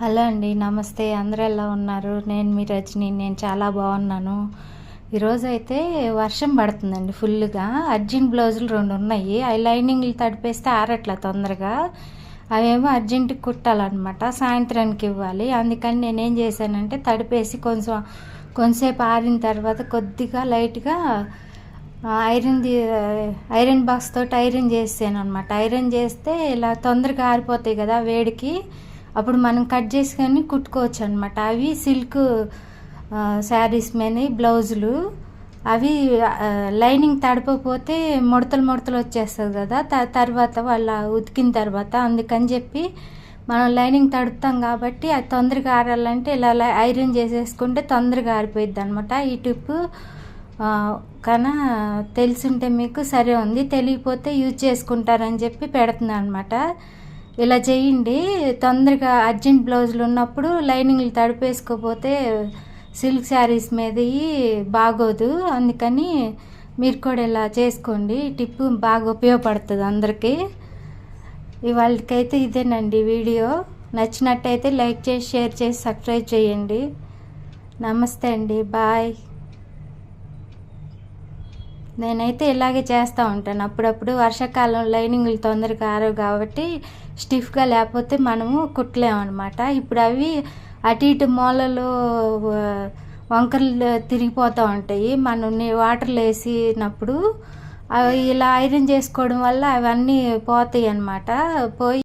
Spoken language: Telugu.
హలో అండి నమస్తే. అందరూ ఎలా ఉన్నారు? నేను మీ రజని. నేను చాలా బాగున్నాను. ఈరోజు అయితే వర్షం పడుతుందండి ఫుల్గా అర్జెంట్ బ్లౌజులు రెండు ఉన్నాయి. అవి లైనింగ్లు తడిపేస్తే ఆరట్లా తొందరగా. అవేమో అర్జెంటుకి కుట్టాలన్నమాట. సాయంత్రానికి ఇవ్వాలి. అందుకని నేనేం చేశానంటే తడిపేసి కొంచెం కొంతసేపు ఆరిన తర్వాత కొద్దిగా లైట్గా ఐరన్ ఐరన్ బాక్స్ తోటి ఐరన్ చేసాను అనమాట ఐరన్ చేస్తే ఇలా తొందరగా ఆరిపోతాయి కదా వేడికి. అప్పుడు మనం కట్ చేసుకొని కుట్టుకోవచ్చు అనమాట అవి సిల్క్ శారీస్ మీద బ్లౌజులు. అవి లైనింగ్ తడపకపోతే ముడతలు ముడతలు వచ్చేస్తుంది కదా. తర్వాత వాళ్ళ ఉతికిన తర్వాత అందుకని చెప్పి మనం లైనింగ్ తడుపుతాం కాబట్టి అది తొందరగా ఆరాలంటే ఇలా ఐరన్ చేసేసుకుంటే తొందరగా ఆరిపోయిద్ది అనమాట ఈ టిప్ కన తెలిసింటే మీకు సరే ఉంది. తెలియకపోతే యూజ్ చేసుకుంటారని చెప్పి పెడుతున్నాను అనమాట ఇలా చేయండి. తొందరగా అర్జెంట్ బ్లౌజులు ఉన్నప్పుడు లైనింగ్లు తడిపేసుకోపోతే సిల్క్ శారీస్ మీద బాగోదు. అందుకని మీరు కూడా ఇలా చేసుకోండి. టిప్ బాగా ఉపయోగపడుతుంది అందరికీ. ఇవాళకైతే ఇదేనండి వీడియో. నచ్చినట్టయితే లైక్ చేసి షేర్ చేసి సబ్స్క్రైబ్ చేయండి. నమస్తే అండి. బాయ్. నేనైతే ఇలాగే చేస్తూ ఉంటాను. అప్పుడప్పుడు వర్షాకాలం లైనింగ్లు తొందరగా ఆరవు కాబట్టి స్టిఫ్గా లేకపోతే మనము కుట్టలేమన్నమాట. ఇప్పుడు అవి అటు ఇటు మూలలు వంకరలు తిరిగిపోతూ ఉంటాయి. మనం వాటర్లో వేసినప్పుడు అవి ఇలా ఐరన్ చేసుకోవడం వల్ల అవన్నీ పోతాయి అన్నమాట పోయి